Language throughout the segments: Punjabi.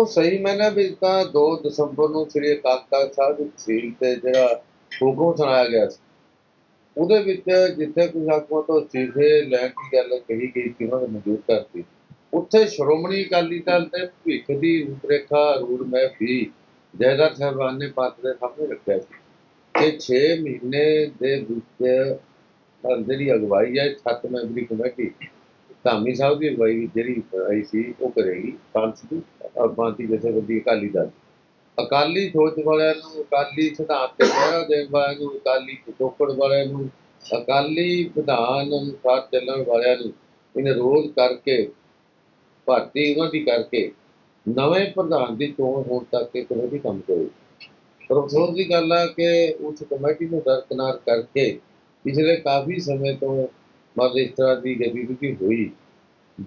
ਦੇਖੋ, ਸਹੀ ਮੈਨੇ ਵਿੱਚ ਤਾਂ 2 ਦਸੰਬਰ ਨੂੰ ਸ੍ਰੀ ਅਕਾਲ ਤਖਤ ਸਾਹਿਬ ਦੀ ਤਹਿਸੀਲ ਤੇ ਜਿਹੜਾ ਹੁਕਮ ਸੁਣਾਇਆ ਗਿਆ ਸੀ। ਉਹਦੇ ਵਿੱਚ ਜਿੱਥੇ ਕੁਝ ਆਗੂਆਂ ਤੋਂ ਅਸਤੀਫੇ ਲੈਣ ਦੀ ਗੱਲ ਕਹੀ ਗਈ ਸੀ, ਉਹਨਾਂ ਨੇ ਮਨਜ਼ੂਰ ਕਰਤੀ ਉੱਥੇ ਸ਼੍ਰੋਮਣੀ ਅਕਾਲੀ ਦਲ ਦੇ ਭਵਿੱਖ ਦੀ ਰੂਪਰੇਖਾ ਰੂਡ ਮੈਪ ਵੀ ਜੈਦਾਰ ਸਾਹਿਬਾਨ ਨੇ ਪੰਥ ਦੇ ਸਾਹਮਣੇ ਰੱਖਿਆ ਸੀ। ਕਿ 6 ਮਹੀਨੇ ਦੇ ਵਿੱਚ ਜਿਹੜੀ ਅਗਵਾਈ ਹੈ ਸੱਤ ਮੈਂਬਰੀ ਕਮੇਟੀ ਧਾਮੀ ਸਾਹਿਬ ਦੀ ਅਗਵਾਈ ਜਿਹੜੀ ਆਈ ਸੀ, ਉਹ ਕਰੇਗੀ। ਪੰਥ ਦੀ ਔਰ ਭਾਂਤੀ ਜਥੇਬੰਦੀ ਅਕਾਲੀ ਦਲ। ਅਕਾਲੀ ਸੋਚ ਵਾਲਿਆਂ ਨੂੰ ਅਕਾਲੀ ਸਿਧਾਂਤ ਤੇ ਪਹਿਰਾ ਦੇਣ ਵਾਲਿਆਂ ਨੂੰ ਅਕਾਲੀ ਪਿਛੋਕੜ ਵਾਲਿਆਂ ਨੂੰ, ਅਕਾਲੀ ਵਿਧਾਨ ਅਨੁਸਾਰ ਚੱਲਣ ਵਾਲਿਆਂ ਨੂੰ ਇਹਨੇ ਰੋਜ਼ ਕਰਕੇ, ਭਾਰਤੀ ਉਹਨਾਂ ਕਰਕੇ ਨਵੇਂ ਪ੍ਰਧਾਨ ਦੀ ਚੋਣ ਹੋਣ ਤੱਕ ਇਹ ਕਮੇਟੀ ਕੰਮ ਕਰੇਗੀ। ਪਰ ਅਫਸੋਸ ਦੀ ਗੱਲ ਆ ਕਿ ਉਸ ਕਮੇਟੀ ਨੂੰ ਦਰਕਨਾਰ ਕਰਕੇ ਪਿਛਲੇ ਕਾਫੀ ਸਮੇਂ ਤੋਂ ਮਤਲਬ ਇਸ ਤਰ੍ਹਾਂ ਦੀ ਗਤੀਵਿਧੀ ਹੋਈ।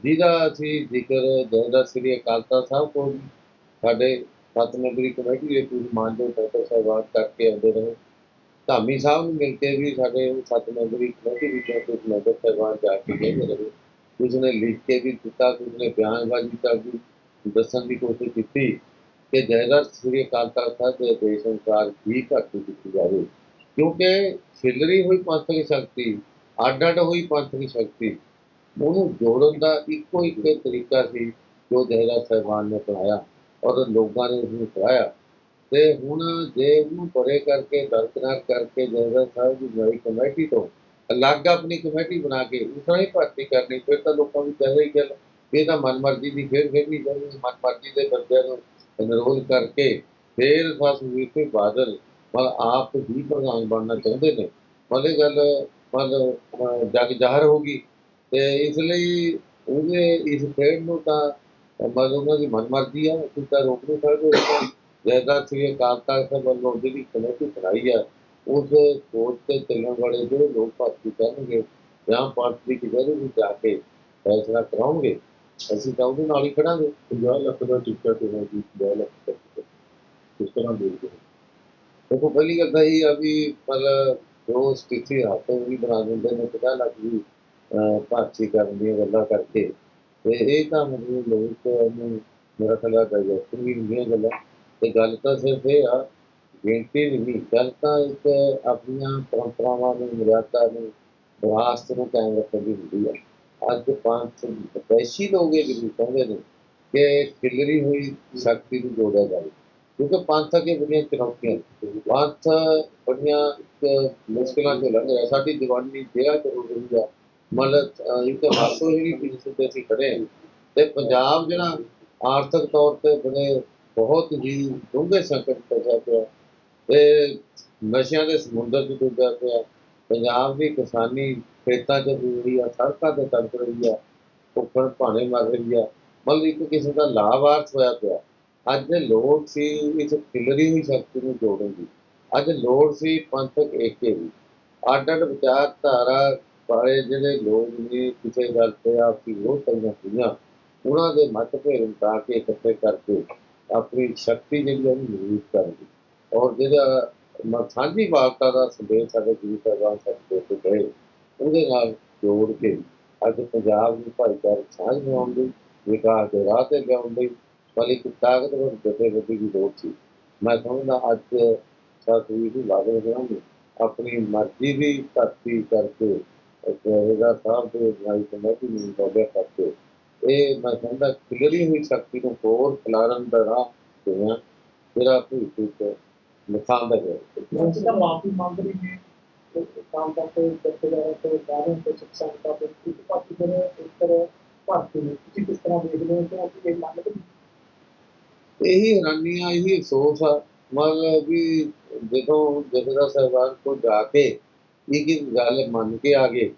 ਜਿਹਦਾ ਅਸੀਂ ਜ਼ਿਕਰ ਜਥੇਦਾਰ ਸ੍ਰੀ ਅਕਾਲ ਤਖਤ ਸਾਹਿਬ ਕੋਲ ਸਾਡੇ ਸੱਤ ਮੈਂਬਰੀ ਕਮੇਟੀ ਦੇ ਪੂਰੀ ਮਾਨਯੋਗ ਡਾਕਟਰ ਸਾਹਿਬਾਨ ਕਰਕੇ ਆਉਂਦੇ ਰਹੇ। ਧਾਮੀ ਸਾਹਿਬ ਨੂੰ ਮਿਲ ਕੇ ਵੀ ਸਾਡੇ ਉਹ ਕਮੇਟੀ ਵਿੱਚੋਂ ਕੁਝ ਮੈਂਬਰ ਸਾਹਿਬਾਨ ਜਾ ਕੇ ਗਏ ਰਹੇ। ਕੁਝ ਨੇ ਲਿਖ ਕੇ ਵੀ ਦਿੱਤਾ ਕੁਝ ਨੇ ਬਿਆਨਬਾਜ਼ੀ ਕਰ ਵੀ ਦੱਸਣ ਦੀ ਕੋਸ਼ਿਸ਼ ਕੀਤੀ ਕਿ ਜਥੇਦਾਰ ਸ੍ਰੀ ਅਕਾਲ ਤਖਤ ਸਾਹਿਬ ਦੇ ਆਦੇਸ਼ ਅਨੁਸਾਰ ਹੀ ਭਰਤੀ ਕੀਤੀ ਜਾਵੇ। ਕਿਉਂਕਿ ਖਿਲਰੀ ਹੋਈ ਪੰਥਕ ਸ਼ਕਤੀ ਅੱਡ ਅੱਡ ਹੋਈ ਪੰਥ ਦੀ ਸ਼ਕਤੀ। ਉਹਨੂੰ ਜੋੜਨ ਦਾ ਇੱਕੋ ਇੱਕ ਤਰੀਕਾ ਸੀ ਜੋ ਜਹਰਾ ਸਾਹਿਬਾਨ ਨੇ ਅਪਣਾਇਆ ਔਰ ਲੋਕਾਂ ਨੇ ਉਸਨੂੰ ਕਰਾਇਆ ਤੇ ਹੁਣ ਜੇ ਉਹਨੂੰ ਪਰੇ ਕਰਕੇ ਦਰਕਨਾਰ ਕਰਕੇ ਜਹਰਾ ਸਾਹਿਬ ਦੀ ਨਵੀਂ ਕਮੇਟੀ ਤੋਂ ਅਲੱਗ ਆਪਣੀ ਕਮੇਟੀ ਬਣਾ ਕੇ ਉਸਾਂ ਹੀ ਭਰਤੀ ਕਰਨੀ, ਫਿਰ ਤਾਂ ਲੋਕਾਂ ਨੂੰ ਕਹੇ ਹੀ ਗੱਲ, ਇਹ ਤਾਂ ਮਨਮਰਜ਼ੀ ਦੀ ਫਿਰ ਫਿਰ ਚਾਹੀਦੀ ਮਨਮਰਜ਼ੀ ਦੇ ਬੰਦਿਆਂ ਨੂੰ ਅਨਰੋਲ ਕਰਕੇ ਫਿਰ ਫਸ ਵੀ ਕੋਈ ਬਾਦਲ ਮਤਲਬ ਆਪ ਹੀ ਪ੍ਰਧਾਨ ਬਣਨਾ ਚਾਹੁੰਦੇ ਨੇ। ਮਤਲਬ ਗੱਲ ਮਤਲਬ ਜਗ ਜ਼ਾਹਰ ਹੋ ਗਈ। ਤੇ ਇਸ ਲਈ ਉਹਦੇ ਇਸ ਖੇਡ ਨੂੰ ਤਾਂ ਉਹਨਾਂ ਦੀ ਮਨਮਰਜ਼ੀ ਆ। ਅਸੀਂ ਤਾਂ ਰੋਕ ਨਹੀਂ ਸਕਦੇ। ਸ੍ਰੀ ਅਕਾਲ ਤਖਤ ਸਾਹਿਬ ਵੱਲੋਂ ਜਿਹੜੀ ਕਮੇਟੀ ਬਣਾਈ ਆ। ਉਸ ਸੋਚ ਤੇ ਚੱਲਣ ਵਾਲੇ ਜਿਹੜੇ ਲੋਕ ਭਰਤੀ ਕਰਨਗੇ ਜਾਂ ਪੰਥ ਦੀ ਕਿਹਦੇ ਵਿੱਚ ਜਾ ਕੇ ਫੈਸਲਾ ਕਰਾਉਣਗੇ ਅਸੀਂ ਤਾਂ ਉਹਦੇ ਨਾਲ ਹੀ ਖੜਾਂਗੇ। 50 ਲੱਖ ਦਾ ਟਿਕਟ ਤੇ ਹੈ ਜੀ 50 ਲੱਖ ਤੱਕ ਕਿਸ ਤਰ੍ਹਾਂ ਦੇਖਦੇ ਹੋ? ਦੇਖੋ ਪਹਿਲੀ ਗੱਲ ਤਾਂ ਇਹ ਆ ਵੀ ਮਤਲਬ ਜੋ ਸਥਿਤੀ ਹੱਥੋਂ ਵੀ ਬਣਾ ਦਿੰਦੇ ਨੇ, ਪਤਾ ਲੱਗ ਵੀ ਭਾਰਤੀ ਕਰਨ ਦੀਆਂ ਗੱਲਾਂ ਕਰਕੇ। ਤੇ ਇਹ ਤਾਂ ਮਤਲਬ ਲੋਕ ਨੂੰ ਮੇਰਾ ਖਿਆਲ ਹੈ ਡਾਈਜੈਸਟ ਵੀ ਹੁੰਦੀਆਂ ਗੱਲਾਂ। ਤੇ ਗੱਲ ਤਾਂ ਸਿਰਫ ਇਹ ਆ, ਗਿਣਤੀ ਨਹੀਂ, ਗੱਲ ਤਾਂ ਇੱਕ ਆਪਣੀਆਂ ਪਰੰਪਰਾਵਾਂ ਨੂੰ, ਮਰਿਆਦਾ ਨੂੰ, ਵਿਰਾਸਤ ਨੂੰ ਕਾਇਮ ਰੱਖਣ ਦੀ ਹੁੰਦੀ ਆ। ਅੱਜ ਪੰਜ ਪੈਸੀ ਲੋਕ ਵੀ ਕਹਿੰਦੇ ਨੇ ਕਿ ਖਿਲਰੀ ਹੋਈ ਸ਼ਕਤੀ ਨੂੰ ਜੋੜਿਆ ਜਾਵੇ। ਕਿਉਂਕਿ ਪੰਥ ਅੱਗੇ ਬੜੀਆਂ ਚੁਣੌਤੀਆਂ ਪੰਥ ਬੜੀਆਂ ਇੱਕ ਮੁਸ਼ਕਲਾਂ ਤੋਂ ਲੰਘ ਰਿਹਾ ਸਾਡੀ ਦੀਵਾਨੀ ਜਿਹੜਾ ਤੋਂ ਹੋ ਆ ਮਤਲਬ, ਅਹ ਇੱਕ ਹਾਸੋ ਜਿਹੜੀ ਪਿੱਛੇ ਤੇ ਅਸੀਂ ਖੜੇ ਹਾਂ ਤੇ ਪੰਜਾਬ ਜਿਹੜਾ ਆਰਥਿਕ ਤੌਰ ਤੇ ਬੜੇ ਬਹੁਤ ਹੀ ਡੂੰਘੇ ਸੰਕਟ ਫਸਿਆ ਪਿਆ। ਤੇ ਨਸ਼ਿਆਂ ਦੇ ਸਮੁੰਦਰ 'ਚ ਡੁੱਬਿਆ ਪਿਆ। ਪੰਜਾਬ ਦੀ ਕਿਸਾਨੀ ਖੇਤਾਂ 'ਚ ਡੁੱਬ ਰਹੀ ਆ, ਸੜਕਾਂ ਤੇ ਤੜਪ ਰਹੀ ਆ। ਭੁੱਖਣ ਭਾਣੇ ਮਰ ਰਹੀ ਆ। ਮਤਲਬ ਇੱਕ ਕਿਸੇ ਦਾ ਲਾਭਾਰਥ ਹੋਇਆ ਪਿਆ। ਅੱਜ ਲੋੜ ਸੀ ਇਸ ਖਿਲਰੀ ਹੋਈ ਸ਼ਕਤੀ ਨੂੰ ਜੋੜਨ ਦੀ। ਅੱਜ ਲੋੜ ਸੀ ਪੰਥਕ ਏਕੇ ਦੀ। ਅੱਡ ਅੱਡ ਵਿਚਾਰਧਾਰਾ ਵਾਲੇ ਜਿਹੜੇ ਲੋਕ ਨੇ, ਕਿਸੇ ਗੱਲ ਤੇ ਆਪੀ ਉਹ ਕਈਆਂ ਸੀਗੀਆਂ ਉਹਨਾਂ ਦੇ ਮਤਭੇਦ ਮਿਟਾ ਕੇ ਇਕੱਠੇ ਕਰਕੇ ਆਪਣੀ ਸ਼ਕਤੀ ਜਿਹੜੀ ਆ ਉਹਨੂੰ ਮਜ਼ਬੂਤ ਕਰਨ ਦੀ। ਔਰ ਜਿਹੜਾ ਸਾਂਝੀ ਵਾਰਤਾ ਦਾ ਸੰਦੇਸ਼ ਸਾਡੇ ਗੁਰੂ ਸਾਹਿਬਾਨ ਸਾਡੇ ਦੇ ਕੇ ਗਏ, ਉਹਦੇ ਨਾਲ ਜੋੜ ਕੇ ਅੱਜ ਪੰਜਾਬ ਦੀ ਭਾਈਚਾਰਕ ਸਾਂਝ ਬਣਾਉਣ ਲਈ ਵਿਕਾਸ ਦੇ ਰਾਹ ਤੇ ਲਿਆਉਣ ਲਈ ਪਰ ਇੱਕ ਤਾਕਤਵਰ ਜਥੇਬੰਦੀ ਦੀ ਲੋੜ ਸੀ। ਮੈਂ ਸਮਝਦਾ ਅੱਜ ਸਾਥੀ ਵੀ ਲਾਗੂ ਕਰਾਂਗੇ ਆਪਣੀ ਮਰਜ਼ੀ ਦੀ ਧਰਤੀ ਕਰਕੇ ਇਹਦਾ ਸਾਹਿਬ ਦੇ ਬਣਾਈ ਕਮੇਟੀ ਨੂੰ ਬੋਲਿਆ ਕਰਕੇ। ਇਹ ਮੈਂ ਸਮਝਦਾ ਖਿਲਰੀ ਹੋਈ ਸ਼ਕਤੀ ਨੂੰ ਹੋਰ ਖਿਲਾਰਨ ਦਾ ਰਾਹ ਦੇਣਾ ਜਿਹੜਾ ਭੂਤ ਵਿੱਚ ਲਿਖਾਂਦਾ ਹੈ। ਅੱਜ ਤਾਂ ਮਾਫੀ ਮੰਗ ਰਹੀ ਹੈ ਤੇ ਕੰਮ ਕਰਦੇ ਦਫਤਰਾਂ ਤੇ ਦਾਅਵੇ ਤੇ ਸਿੱਖਿਆ ਦਾ ਤੇ ਇੱਕ ਪਾਸੇ ਜਿਹੜੇ ਉੱਤਰ ਭਾਰਤੀ ਨੇ। ਤੁਸੀਂ ਕਿਸ ਤਰ੍ਹਾਂ ਦੇਖਦੇ ਹੋ ਕਿ ਇਹ ਮੰਨ ਲਈ ਇਹੀ ਹੈਰਾਨੀਆਂ ਇਹੀ ਅਫਸੋਸ ਆ। ਮਤਲਬ ਵੀ ਜਦੋਂ ਜਥੇਦਾਰ ਸਾਹਿਬਾਨ ਕੋਲ ਜਾ ਕੇ ਇੱਕ ਇੱਕ ਗੱਲ ਮੰਨ ਕੇ ਆ ਗਏ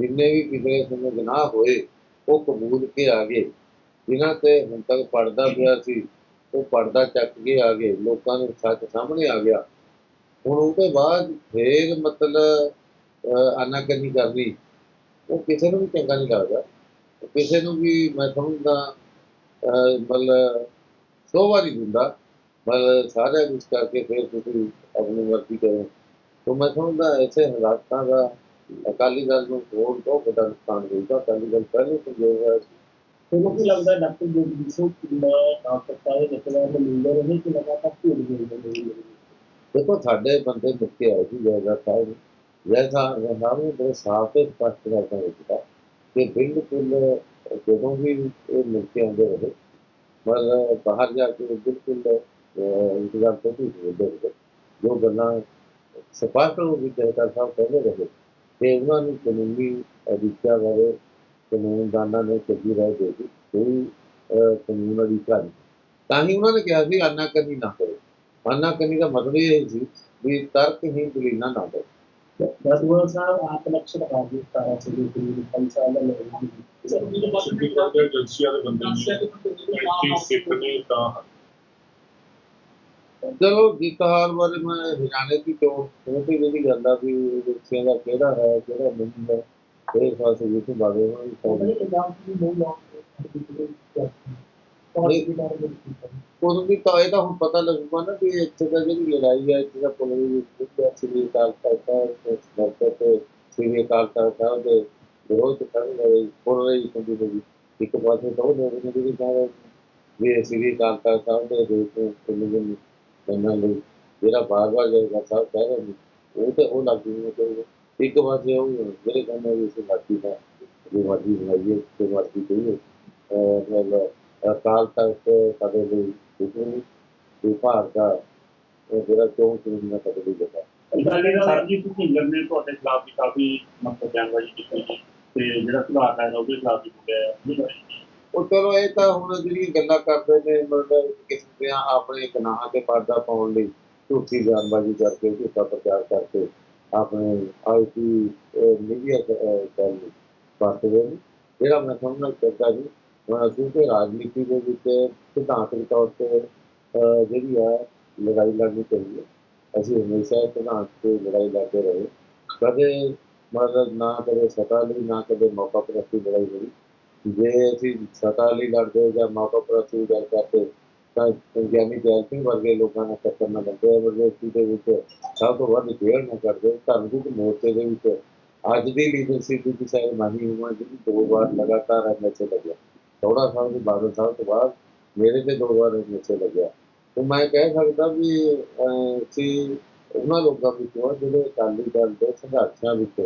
ਜਿੰਨੇ ਵੀ ਪਿਛਲੇ ਸਮੇਂ ਗੁਨਾਹ ਹੋਏ ਉਹ ਕਬੂਲ ਕੇ ਆ ਗਏ। ਜਿਨ੍ਹਾਂ ਤੇ ਹੁਣ ਤੱਕ ਪੜਦਾ ਪਿਆ ਸੀ ਉਹ ਪਰਦਾ ਚੱਕ ਕੇ ਆ ਗਏ। ਲੋਕਾਂ ਨੂੰ ਸੱਚ ਸਾਹਮਣੇ ਆ ਗਿਆ। ਹੁਣ ਉਹ ਤੋਂ ਬਾਅਦ ਫੇਰ ਮਤਲਬ ਅਹ, ਕਰਨੀ ਉਹ ਕਿਸੇ ਨੂੰ ਵੀ ਚੰਗਾ ਨਹੀਂ ਲੱਗਦਾ। ਕਿਸੇ ਨੂੰ ਵੀ ਮੈਂ ਸਮਝਦਾ ਅਹ, ਮਤਲਬ ਸ਼ੋਭਾ ਨਹੀਂ ਦਿੰਦਾ ਮਤਲਬ ਸਾਰਿਆਂ ਕੁਝ ਕਰਕੇ ਫਿਰ ਤੁਸੀਂ ਆਪਣੀ ਮਰਜ਼ੀ ਕਰੋ। ਤਾਂ ਮੈਂ ਸਮਝਦਾ ਐਸੇ ਹਾਲਾਤਾਂ ਦਾ ਅਕਾਲੀ ਦਲ ਨੂੰ ਹੋਰ ਬਹੁਤ ਵੱਡਾ ਨੁਕਸਾਨ ਹੋਊਗਾ। ਅਕਾਲੀ ਦਲ ਪਹਿਲੇ ਕਮਜ਼ੋਰ ਹੋਇਆ ਸੀ। ਤੁਹਾਨੂੰ ਕੀ ਲੱਗਦਾ ਡਾਕਟਰ ਜੋਗੀ ਸਿੰਘ ਕਿੰਨਾ ਕੰਮ ਕਰਤਾ ਹੈ ਜਿੱਤਨਾ ਨੂੰ ਮਿਲਦਾ ਰਹੇ ਕਿ ਲਗਾਤਾਰ ਬੋਲਦੇ ਨੇ? ਦੇਖੋ ਸਾਡੇ ਬੰਦੇ ਮੁੱਕੇ ਆਏ ਸੀ ਜੈਦਾ ਸਾਹਿਬ। ਜੈਸਾ ਨਾਮ ਬੜੇ ਸਾਫ਼ ਤੇ ਸਪਸ਼ਟ ਕਰਦਾ ਹੁੰਦਾ ਕਿ ਬਿਲਕੁਲ ਜਦੋਂ ਵੀ ਇਹ ਮੁੱਕੇ ਆਉਂਦੇ ਰਹੇ ਪਰ ਬਾਹਰ ਜਾ ਕੇ ਬਿਲਕੁਲ ਅਹ, ਇੰਤਜ਼ਾਰ ਤੋਂ ਵੀ ਹੁੰਦੇ ਰਹੇ ਜੋ ਗੱਲਾਂ ਸਪਸ਼ਟ ਹੋ ਗਈ ਜੈਦਾ ਸਾਹਿਬ ਕਹਿੰਦੇ ਰਹੇ ਤੇ ਉਹਨਾਂ ਨੂੰ ਕਾਨੂੰਨੀ ਅਧਿਕਾਰ ਬਾਰੇ ਕਾਨੂੰਨਦਾਨਾਂ ਨੇ ਚੰਗੀ ਰਾਏ ਦੇ ਦਿੱਤੀ ਕੋਈ ਅਹ, ਕਾਨੂੰਨ ਅਧਿਕਾਰ ਨਹੀਂ ਤਾਂ ਹੀ ਉਹਨਾਂ ਨੇ ਕਿਹਾ ਸੀ ਆਨਾਕਾਨੀ ਨਾ ਕਰੋ ਆਨਾਕਾਨੀ ਦਾ ਮਤਲਬ ਇਹ ਸੀ ਵੀ ਤਰਕਹੀਣ ਦਲੀਲਾਂ ਨਾ ਕਰੋ ਦਸਵਾਂ ਸਾਹਿਬ ਆਪ ਲਕਸ਼ਣ ਰਾਜੀ ਤਾਰਾ ਸਿੰਘ ਜੀ ਪੰਚਾਲ ਲੈ ਸਿੱਧੀ ਕਰਦੇ ਏਜੰਸੀਆਂ ਦੇ ਬੰਦੇ ਨੇ ਐਂਟੀ ਸਿੱਖ ਨੇ ਤਾਂ ਚਲੋ ਜੀਤਹਾਰ ਬਾਰੇ ਮੈਂ ਹਰਿਆਣੇ ਦੀ ਤੋਂ ਉਹ ਤੇ ਜਿਹੜੀ ਗੱਲ ਆ ਵੀ ਰੁੱਸਿਆਂ ਦਾ ਕਿਹੜਾ ਹੈ ਕਿਹੜਾ ਨਹੀਂ ਹੈ। ਇਹ ਇਹ ਤੋਂ ਬਾਰੇ ਉਹਦੇ ਤਾਂ ਪੰਜਾਬ ਦੀ ਨਹੀਂ ਲਾਉਂਦੇ ਉਦੋਂ ਵੀ ਤਾਂ ਇਹ ਤਾਂ ਹੁਣ ਪਤਾ ਲੱਗੂਗਾ ਨਾ ਕਿ ਇੱਥੇ ਦਾ ਜਿਹੜੀ ਲੜਾਈ ਹੈ ਇੱਥੇ ਦਾ ਪੁਲਿਸ ਦੀ ਸ੍ਰੀ ਅਕਾਲ ਤਖਤ ਹੈ ਸੰਸਦ ਤੇ ਸ੍ਰੀ ਅਕਾਲ ਤਖਤ ਸਾਹਿਬ ਦੇ ਵਿਰੋਧ ਕਰ ਰਹੀ ਹੋ ਰਹੀ ਹੁੰਦੀ ਹੋਈ ਇੱਕ ਪਾਸੇ ਤਾਂ ਉਹ ਲੋਕ ਨੇ ਜਿਹੜੇ ਕਹਿ ਰਹੇ ਵੀ ਸ੍ਰੀ ਅਕਾਲ ਤਖਤ ਸਾਹਿਬ ਦੇ ਦੇਸ਼ ਨੂੰ। ਬੰਨਾਂ ਲਈ ਜਿਹੜਾ ਬਾਰ-ਬਾਰ ਜਿਹੜਾ ਸਾਹਿਬ ਕਹਿ ਰਹੇ ਨੇ ਉਹ ਤੇ ਉਹ ਲੱਗਦੀ ਨਹੀਂ ਕੋਈ। ਇੱਕ ਪਾਸੇ ਉਹ ਜਿਹੜੇ ਕਹਿੰਦੇ ਵੀ ਇਸ ਲਾਠੀ ਦਾ ਜੋ ਮਰਜ਼ੀ ਬਣਾਈਏ ਤੇ ਮਰਜ਼ੀ ਕਹੀਏ ਮਤਲਬ ਅਕਾਲ ਤਖਤ ਸਾਡੇ ਲਈ ਜਿਸਨੂੰ ਵੀ ਭਾਰਤ ਦਾ ਜਿਹੜਾ ਚੋਣ ਚੁਣ ਦਾ ਕਦੇ ਵੀ ਜਗਾ ਸਰਜੀਤ ਭੁੱਲਰ ਨੇ ਤੁਹਾਡੇ ਖਿਲਾਫ ਵੀ ਕਾਫੀ ਮਤਲਬ ਬਿਆਨਬਾਜ਼ੀ ਕੀਤੀ ਜੀ ਤੇ ਜਿਹੜਾ ਸੁਧਾਰ ਹੈ ਉਹਦੇ ਖਿਲਾਫ ਵੀ ਕੀ? ਉਹ ਚਲੋ ਇਹ ਤਾਂ ਹੁਣ ਜਿਹੜੀਆਂ ਗੱਲਾਂ ਕਰਦੇ ਨੇ ਮਤਲਬ ਕਿਸੇ ਦੇ ਆਪਣੇ ਗੁਨਾਹਾਂ ਤੇ ਪਰਦਾ ਪਾਉਣ ਲਈ ਝੂਠੀ ਜਾਨਬਾਜ਼ੀ ਕਰਕੇ ਝੂਠਾ ਪ੍ਰਚਾਰ ਕਰਕੇ ਆਪਣੇ ਆਈਟੀ ਮੀਡੀਆ ਗੱਲ ਵਰਤਦੇ ਨੇ। ਜਿਹੜਾ ਮੈਂ ਸਮਝਣਾ ਚਾਹਤਾ ਜੀ ਕਿਉਂਕਿ ਰਾਜਨੀਤੀ ਦੇ ਵਿੱਚ ਸਿਧਾਂਤਕ ਤੌਰ ਤੇ ਜਿਹੜੀ ਹੈ, ਲੜਾਈ ਲੜਨੀ ਚਾਹੀਦੀ ਅਸੀਂ ਹਮੇਸ਼ਾ ਸਿਧਾਂਤ ਤੇ ਲੜਾਈ ਲੜਦੇ ਰਹੇ। ਕਦੇ ਮਤਲਬ ਨਾ ਕਦੇ ਸਤਾ ਲਈ, ਨਾ ਕਦੇ ਮੌਕਾ ਪ੍ਰਸਤੀ ਲੜਾਈ ਲੜੀ ਜੇ ਅਸੀਂ ਸਤਾ ਲਈ ਲੜਦੇ ਜਾਂ ਮੌਕਾ ਪ੍ਰਸਤੀ ਦੀ ਗੱਲ ਕਰਦੇ, ਤਾਂ ਗਿਆਨੀ ਜੈਲ ਸਿੰਘ ਵਰਗੇ ਲੋਕਾਂ ਨਾਲ ਟੱਕਰ ਨਾ ਲੱਗੇ ਯੂਨੀਵਰਸਿਟੀ ਦੇ ਵਿੱਚ ਸਭ ਤੋਂ ਵੱਧ ਖੇਡ ਨਾ ਕਰਦੇ ਧਰਮਿਕ ਮੋਰਚੇ ਦੇ ਵਿੱਚ ਅੱਜ ਦੀ ਲੀਡਰਸ਼ਿਪ ਦੀ ਸ਼ਾਇਦ ਮਾਨੀ ਉਮਰ ਜਿਹੜੀ ਦੋ ਵਾਰ ਲਗਾਤਾਰ ਐਮਐਚਏ ਲੱਗਿਆ। ਥੋੜਾ ਸਾਹਿਬ ਦੇ ਬਾਦਲ ਸਾਹਿਬ ਤੋਂ ਬਾਅਦ ਮੇਰੇ ਤੇ ਦੋ ਵਾਰ ਐਮਐਚਏ ਲੱਗਿਆ। ਤੇ ਮੈਂ ਕਹਿ ਸਕਦਾ ਵੀ ਅਸੀਂ ਉਹਨਾਂ ਲੋਕਾਂ ਵਿੱਚੋਂ ਜਿਹੜੇ ਅਕਾਲੀ ਦਲ ਦੇ ਸੰਘਰਸ਼ਾਂ ਵਿੱਚ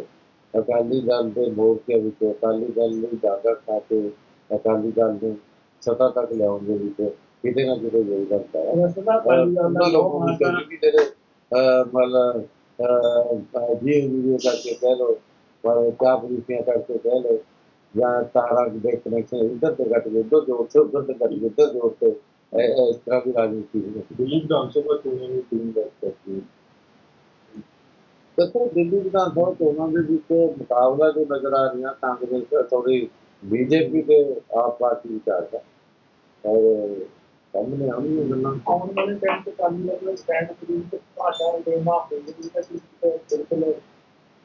ਅਕਾਲੀ ਦਲ ਦੇ ਮੋਰਚੇ ਵਿੱਚ ਅਕਾਲੀ ਦਲ ਲਈ ਜਾਗਾ ਖਾ ਕੇ ਅਕਾਲੀ ਦਲ ਨੂੰ ਸਤਾ ਤੱਕ ਲਿਆਉਣ ਦੇ ਵਿੱਚ ਕਿਤੇ ਨਾ ਕਿਤੇ ਯੋਗਦਾਨ ਪਾਇਆ। ਉਹਨਾਂ ਲੋਕਾਂ ਵਿੱਚੋਂ ਵੀ ਜਿਹੜੇ ਮਤਲਬ ਜੀ ਵੀਡੀਓ ਕਰਕੇ ਕਹਿ ਲਓ ਪਰ ਰੀਤੀਆਂ ਕਰਕੇ ਕਹਿ ਲਓ ਜਾਂ ਤਾਰਾਂ ਦੇ ਕਨੈਕਸ਼ਨ ਇੱਧਰ ਤੇ ਕੱਟ ਗਏ ਉੱਧਰ ਤੇ ਉੱਧਰ ਤੇ ਕੱਟ ਗਏ ਉੱਧਰ ਜੋੜ ਤੇ ਇਹ ਇਸ ਤਰ੍ਹਾਂ ਦੀ ਰਾਜਨੀਤੀ ਹੈ। ਦਿੱਲੀ ਵਿਧਾਨ ਸਭਾ ਚੋਣਾਂ ਨੂੰ ਕਿਵੇਂ ਦੱਸ ਸਕਦੇ ਦੇਖੋ ਦਿੱਲੀ ਵਿਧਾਨ ਸਭਾ ਚੋਣਾਂ ਦੇ ਵਿੱਚ ਮੁਕਾਬਲਾ ਜੋ ਨਜ਼ਰ ਆ ਰਹੀਆਂ ਕਾਂਗਰਸ ਥੋੜੀ ਬੀਜੇਪੀ ਤੇ ਆਪ ਪਾਰਟੀ ਵਿਚਾਰ ਹੈ ਔਰ ਸਾਹਮਣੇ ਆਉਣੀਆਂ ਗੱਲਾਂ ਆਉਣ ਵਾਲੇ ਟਾਈਮ ਤੇ ਕਾਲੀ ਲੈਵਲ ਸਟੈਂਡ ਕਰੀ ਤੇ ਭਾਸ਼ਾ ਦੇ ਮਾਪੇ ਜਿਹੜੀ ਤਾਂ ਬਿਲਕੁਲ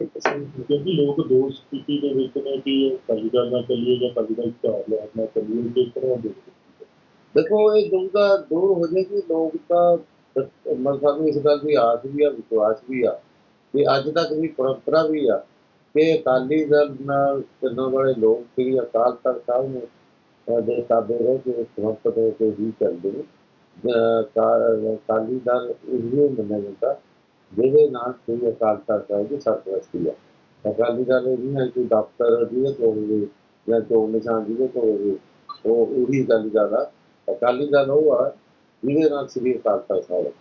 ਕਿਉਂਕਿ ਲੋਕ ਦੋ ਸਥਿਤੀ ਦੇ ਵਿੱਚ ਨੇ ਕਿ ਅਕਾਲੀ ਦਲ ਚੱਲੀਏ ਜਾਂ ਅਕਾਲੀ ਦਲ ਲਿਆ ਨਾ ਚੱਲੀਏ ਕਿਸ ਤਰ੍ਹਾਂ ਦੇ ਦੇਖੋ ਇਹ ਦੁਬਦਾ ਦੂਰ ਹੋ ਜਾਏਗੀ ਲੋਕ ਤਾਂ ਮਨ ਸਾਨੂੰ ਇਸ ਗੱਲ ਦੀ ਆਸ ਵੀ ਆ ਵਿਸ਼ਵਾਸ ਵੀ ਆ ਕਿ ਅੱਜ ਤੱਕ ਦੀ ਪਰੰਪਰਾ ਵੀ ਆ ਕਿ ਅਕਾਲੀ ਦਲ ਨਾਲ ਚੱਲਣ ਵਾਲੇ ਲੋਕ ਜਿਹੜੀ ਅਕਾਲ ਤਖਤ ਸਾਹਿਬ ਨੂੰ ਅਹ, ਦੇ ਤਾਬੇ ਰਹਿ ਕੇ ਸਮਰਪਿਤ ਹੋ ਕੇ ਹੀ ਚੱਲਦੇ ਨੇ। ਅਹ, ਅਕਾਲੀ ਦਲ ਇਹ ਮੰਨਿਆ ਜਾਂਦਾ ਜਿਹਦੇ ਨਾਲ ਸ੍ਰੀ ਅਕਾਲ ਤਖਤ ਸਾਹਿਬ ਦੀ ਸਰਪ੍ਰਸਤੀ ਆ। ਅਕਾਲੀ ਦਲ ਇਹ ਨਹੀਂ ਹੈ ਕਿ ਦਫ਼ਤਰ ਜਿਹਦੇ ਤੋਂ ਹੋਵੇ ਜਾਂ ਚੋਣ ਨਿਸ਼ਾਨ ਜਿਹਦੇ ਤੋਂ ਹੋਵੇ, ਉਹ ਉਹੀ ਅਕਾਲੀ ਦਲ ਆ। ਅਕਾਲੀ ਦਲ ਉਹ ਆ ਜਿਹਦੇ ਨਾਲ ਸ੍ਰੀ ਅਕਾਲ ਤਖਤ ਸਾਹਿਬ